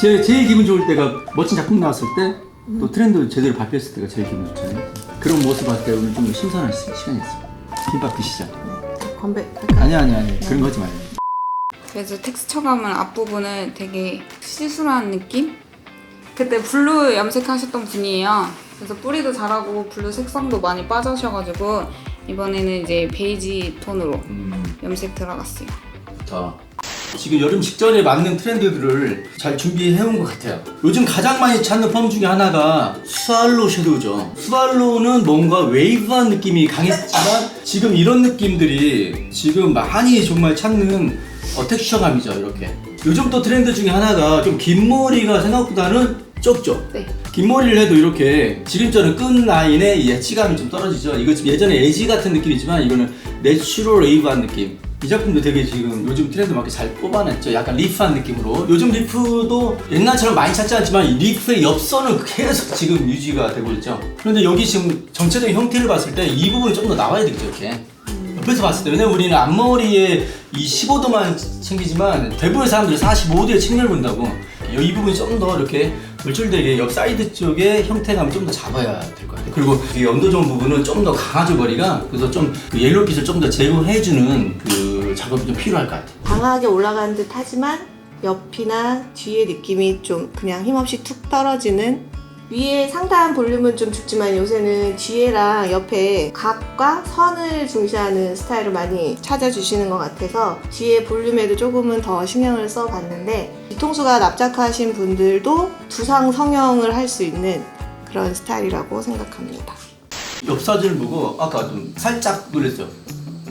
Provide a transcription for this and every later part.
제, 제일 기분 좋을 때가 멋진 작품 나왔을 때 또 트렌드 제대로 발표했을 때가 제일 기분 좋잖아요. 그런 모습 봤을 때 오늘 좀 신선한 시- 시간이었어요. 김밥 드시죠. 건배할까요? 아니 아니 아니 그런 거 하지 말고. 그래서 텍스처감은 앞부분을 되게 시술한 느낌? 그때 블루 염색하셨던 분이에요. 그래서 뿌리도 잘하고 블루 색상도 많이 빠져셔가지고 이번에는 이제 베이지 톤으로 음, 염색 들어갔어요. 자. 지금 여름 직전에 맞는 트렌드들을 잘 준비해온 것 같아요. 요즘 가장 많이 찾는 펌 중에 하나가 스왈로 섀도우죠. 스왈로는 뭔가 웨이브한 느낌이 강했지만 지금 이런 느낌들이 지금 많이 정말 찾는 어, 텍스처감이죠. 이렇게. 요즘 또 트렌드 중에 하나가 좀 긴 머리가 생각보다는 좁죠. 네. 긴 머리를 해도 이렇게 지금처럼 끈 라인의 이 엣지감이 좀 떨어지죠. 이거 지금 예전에 에지 같은 느낌이지만 이거는 내추럴 웨이브한 느낌. 이 작품도 되게 지금 요즘 트렌드 맞게 잘 뽑아냈죠. 약간 리프한 느낌으로. 요즘 리프도 옛날처럼 많이 찾지 않지만 이 리프의 옆선은 계속 지금 유지가 되고 있죠. 그런데 여기 지금 전체적인 형태를 봤을 때 이 부분이 좀더 나와야 되겠죠, 이렇게. 옆에서 봤을 때 왜냐면 우리는 앞머리에 이 15도만 챙기지만 대부분의 사람들이 45도의 측면을 본다고 이 부분이 좀 더 이렇게 물줄되게 옆 사이드 쪽의 형태감을 좀 더 잡아야 될 것 같아요 그리고 이 언더존 부분은 좀 더 강하죠 머리가 그래서 좀 그 옐로우빛을 좀 더 제거해주는 그 작업이 좀 필요할 것 같아요 강하게 올라가는 듯 하지만 옆이나 뒤에 느낌이 좀 그냥 힘없이 툭 떨어지는 위에 상당한 볼륨은 좀 죽지만 요새는 뒤에랑 옆에 각과 선을 중시하는 스타일을 많이 찾아주시는 것 같아서 뒤에 볼륨에도 조금은 더 신경을 써봤는데 뒤통수가 납작하신 분들도 두상 성형을 할 수 있는 그런 스타일이라고 생각합니다. 옆 사진을 보고 아까 좀 살짝 놀랐어요.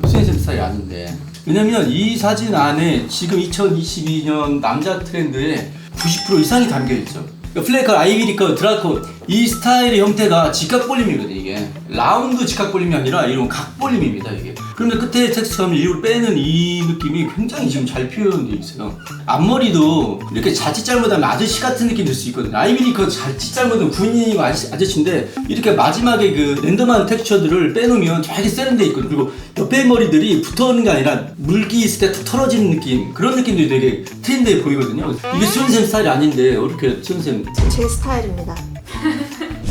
수현쌤 스타일이 아닌데. 왜냐면 이 사진 안에 지금 2022년 남자 트렌드의 90% 이상이 담겨 있죠. 그러니까 플레이컬, 아이비리컬, 드라콘 이 스타일의 형태가 직각 볼림이거든요 이게. 라운드 직각 볼림이 아니라 이런 각 볼림입니다 이게. 그런데 끝에 텍스처감을 일부러 빼는 이 느낌이 굉장히 지금 잘 표현되어 있어요. 앞머리도 이렇게 자칫 잘못하면 아저씨 같은 느낌 들 수 있거든요. 아이비리컬 자칫 잘못하면 군인이고 아저씨, 아저씨인데 이렇게 마지막에 그 랜덤한 텍스처들을 빼놓으면 되게 세련돼 있거든요. 그리고 옆에 머리들이 붙어오는 게 아니라 물기 있을 때 툭 털어지는 느낌 그런 느낌도 되게 트렌드해 보이거든요. 이게 수현쌤 스타일이 아닌데 이렇게 수현쌤? 제 스타일입니다.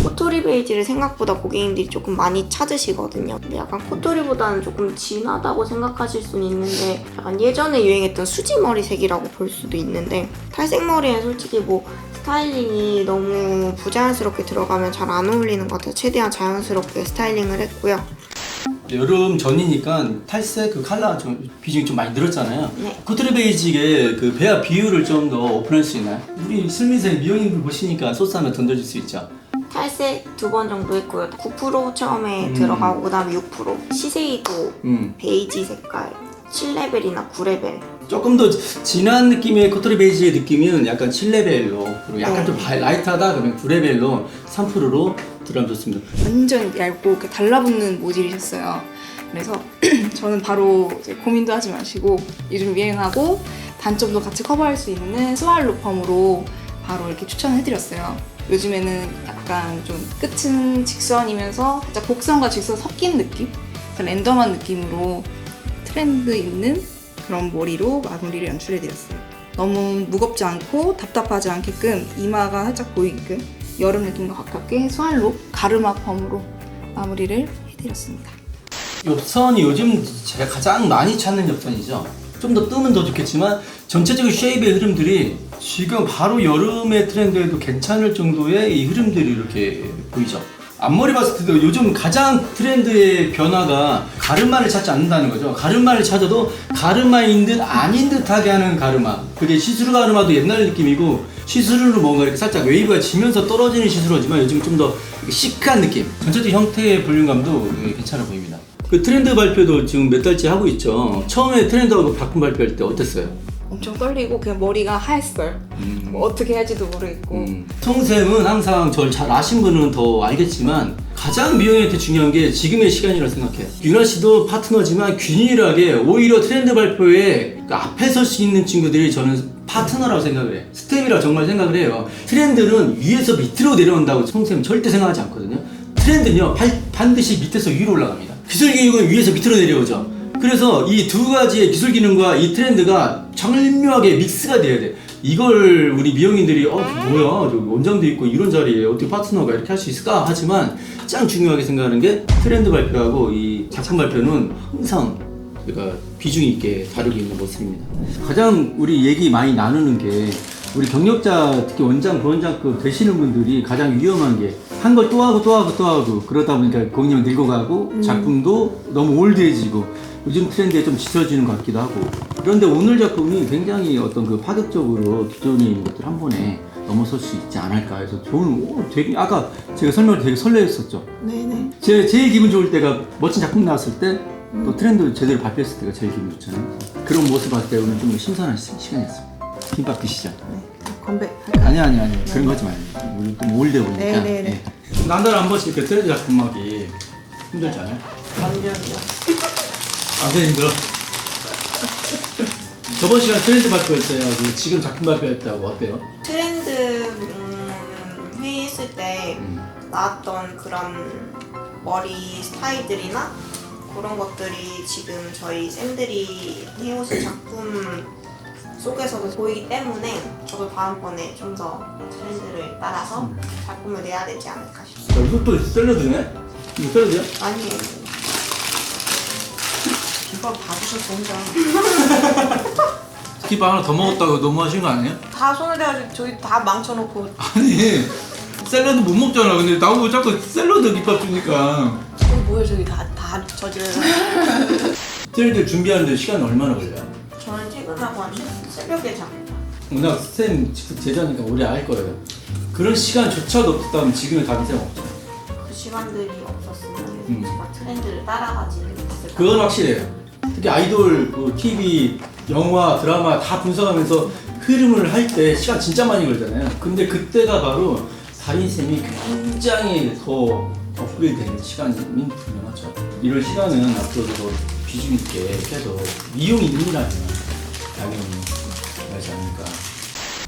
코토리 베이지를 생각보다 고객님들이 조금 많이 찾으시거든요. 근데 약간 코토리보다는 조금 진하다고 생각하실 수는 있는데 약간 예전에 유행했던 수지 머리색이라고 볼 수도 있는데 탈색 머리엔 솔직히 뭐 스타일링이 너무 부자연스럽게 들어가면 잘 안 어울리는 것 같아서 최대한 자연스럽게 스타일링을 했고요. 여름 전이니까 탈색 그 컬러 좀 비중이 좀 많이 늘었잖아요. 네. 코트리 베이직의 그 배합 비율을 좀 더 오픈할 수 있나요? 우리 슬미생 미용인들 보시니까 소스 하나 던져줄 수 있죠. 탈색 두 번 정도 했고요. 9% 처음에 음. 들어가고 그다음에 6% 시세이도 음. 베이지 색깔 7레벨이나 9레벨 조금 더 진한 느낌의 코트리 베이직의 느낌은 약간 7레벨로 그리고 약간 네. 좀 바- 라이트하다 그러면 9레벨로 3%로 들어가면 좋습니다. 완전 얇고 이렇게 달라붙는 모질이셨어요. 그래서 저는 바로 이제 고민도 하지 마시고 요즘 유행하고 단점도 같이 커버할 수 있는 스왈 로 펌으로 바로 이렇게 추천해드렸어요. 요즘에는 약간 좀 끝은 직선이면서 살짝 곡선과 직선 섞인 느낌? 약간 랜덤한 느낌으로 트렌드 있는 그런 머리로 마무리를 연출해드렸어요. 너무 무겁지 않고 답답하지 않게끔 이마가 살짝 보이게끔 여름 느낌과 가깝게 스왈로 가르마 펌으로 마무리를 해드렸습니다. 옆선이 요즘 제가 가장 많이 찾는 옆선이죠. 좀 더 뜨면 더 좋겠지만 전체적인 쉐입의 흐름들이 지금 바로 여름의 트렌드에도 괜찮을 정도의 이 흐름들이 이렇게 보이죠. 앞머리 봤을 때도 요즘 가장 트렌드의 변화가 가르마를 찾지 않는다는 거죠. 가르마를 찾아도 가르마인 듯 아닌 듯하게 하는 가르마. 그게 시스루 가르마도 옛날 느낌이고 시스루로 뭔가 이렇게 살짝 웨이브가 지면서 떨어지는 시스루지만 요즘 좀 더 시크한 느낌. 전체적 형태의 볼륨감도 예, 괜찮아 보입니다. 그 트렌드 발표도 지금 몇 달째 하고 있죠. 처음에 트렌드하고 작품 발표할 때 어땠어요? 엄청 떨리고 그냥 머리가 하였어요. 뭐 어떻게 해야 할지도 모르겠고 음. 성쌤은 항상 저를 잘 아신 분은 더 알겠지만 가장 미용한테 중요한 게 지금의 시간이라고 생각해요. 유나 씨도 파트너지만 균일하게 오히려 트렌드 발표에 그 앞에 설 수 있는 친구들이 저는 파트너라고 생각을 해요. 스텝이라고 정말 생각을 해요. 트렌드는 위에서 밑으로 내려온다고 성쌤은 절대 생각하지 않거든요. 트렌드는요 발- 반드시 밑에서 위로 올라갑니다. 기술 교육은 위에서 밑으로 내려오죠. 그래서 이 두 가지의 기술 기능과 이 트렌드가 절묘하게 믹스가 돼야 돼. 이걸 우리 미용인들이 어 뭐야 저 원장도 있고 이런 자리에 어떻게 파트너가 이렇게 할 수 있을까 하지만 가장 중요하게 생각하는 게 트렌드 발표하고 이 작품 발표는 항상 그러니까 비중 있게 다루고 있는 모습입니다. 가장 우리 얘기 많이 나누는 게 우리 경력자 특히 원장 부원장급 되시는 분들이 가장 위험한 게 한 걸 또 하고 또 하고 또 하고 그러다 보니까 고객님 늙어가고 작품도 너무 올드해지고 요즘 트렌드에 좀 지쳐지는 것 같기도 하고 그런데 오늘 작품이 굉장히 어떤 그 파격적으로 기존에 있는 것들 한 번에 넘어설 수 있지 않을까 해서 저는 오, 되게 아까 제가 설명을 되게 설레했었죠. 네네. 제 제일 기분 좋을 때가 멋진 작품 나왔을 때 또 트렌드 제대로 발표했을 때가 제일 기분 좋잖아요. 그런 모습 봤을 때 오늘 좀 신선한 시, 시간이었습니다. 김밥 드시죠. 네. 건배 할까요? 아니 아니 아니 그런 거 하지 말고 우리 좀 올드 보니까. 네, 네, 네. 예. 난달 한 번씩 이렇게 트렌드 작품하기 힘들잖아요. 완전요. 아네 힘들어. 저번 시간 트렌드 발표했어요. 그 지금 작품 발표했다고 어때요? 트렌드 음, 회의 했을 때 음. 나왔던 그런 머리 스타일들이나 그런 것들이 지금 저희 쌤들이 해오신 작품 속에서도 보이기 때문에 저도 다음번에 좀 더 트렌드를 따라서 작품을 내야 되지 않을까 싶습니다. 야, 이것도 샐러드네? 이거 샐러드야? 아니에요. 김밥 다 드셔서 혼자. 김밥 하나 더 먹었다고 너무 하신 거 아니에요? 다 손을 대가지고 저희 다 망쳐놓고 아니 샐러드 못 먹잖아. 근데 나보고 자꾸 샐러드 김밥 주니까. 저기 뭐야 저기 다, 다 저질러요. 트렌드 준비하는데 시간 얼마나 걸려요? 저는 퇴근하고 한 새벽에 자고 워낙 쌤 직접 제자니까 오래 알 거예요. 그런 시간조차도 없었다면 지금의 다빈쌤 없잖아. 그 시간들이 없었으면 음. 제가 트렌드를 따라가지 못했을 그건 확실해요. 특히 아이돌, 그 TV, 영화, 드라마 다 분석하면서 흐름을 할 때 시간 진짜 많이 걸잖아요. 근데 그때가 바로 다빈쌤이 굉장히 더 업그레이드 되는 시간이 분명하죠. 이런 시간은 앞으로도 더 비중 있게 해서 이용이 능이라면 당연히 하지 않을까.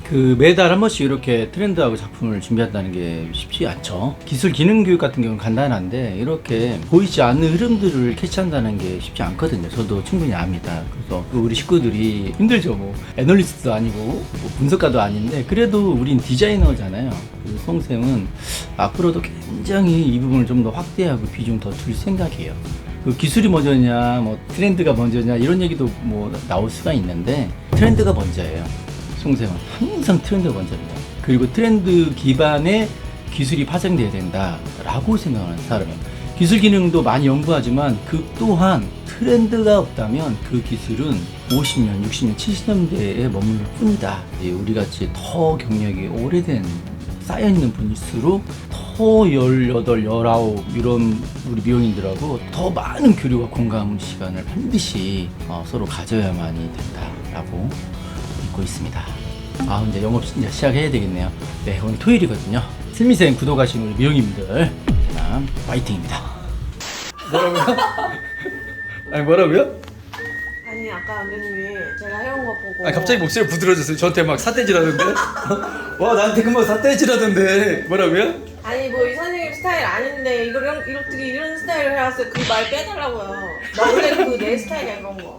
그 매달 한 번씩 이렇게 트렌드하고 작품을 준비한다는 게 쉽지 않죠. 기술 기능 교육 같은 경우는 간단한데 이렇게 보이지 않는 흐름들을 캐치한다는 게 쉽지 않거든요. 저도 충분히 압니다. 그래서 그 우리 식구들이 힘들죠. 뭐 애널리스트도 아니고 뭐 분석가도 아닌데 그래도 우린 디자이너잖아요. 그래서 송쌤은 앞으로도 굉장히 이 부분을 좀 더 확대하고 비중 더 줄 생각이에요. 그 기술이 먼저냐, 뭐 트렌드가 먼저냐 이런 얘기도 뭐 나올 수가 있는데 트렌드가 먼저예요. 송생은 항상 트렌드가 먼저입니다. 그리고 트렌드 기반의 기술이 파생돼야 된다라고 생각하는 사람은 기술 기능도 많이 연구하지만 그 또한 트렌드가 없다면 그 기술은 50년, 60년, 70년대에 머물 뿐이다. 이제 우리 같이 더 경력이 오래된 쌓여있는 분일수록 더 18, 19 이런 우리 미용인들하고 더 많은 교류와 공감 시간을 반드시 어, 서로 가져야만이 된다라고 믿고 있습니다. 아 근데 영업 이제 시작해야 되겠네요. 네 오늘 토요일이거든요. 슬미생 구독하신 우리 미용인들 자, 파이팅입니다. 뭐라고요? 아니 뭐라고요? 아니 아까 선배님이 제가 해온 거 보고 아 갑자기 목소리 부드러졌어요. 저한테 막 삿대질하던데. 와 나한테 금방 삿대질하던데. 뭐라고요? 아니 뭐이 선생님 스타일 아닌데 이걸 이런 이렇게 이런 스타일을 해왔어요 그 말 빼달라고요 나 원래 그 내 스타일이야 그런 거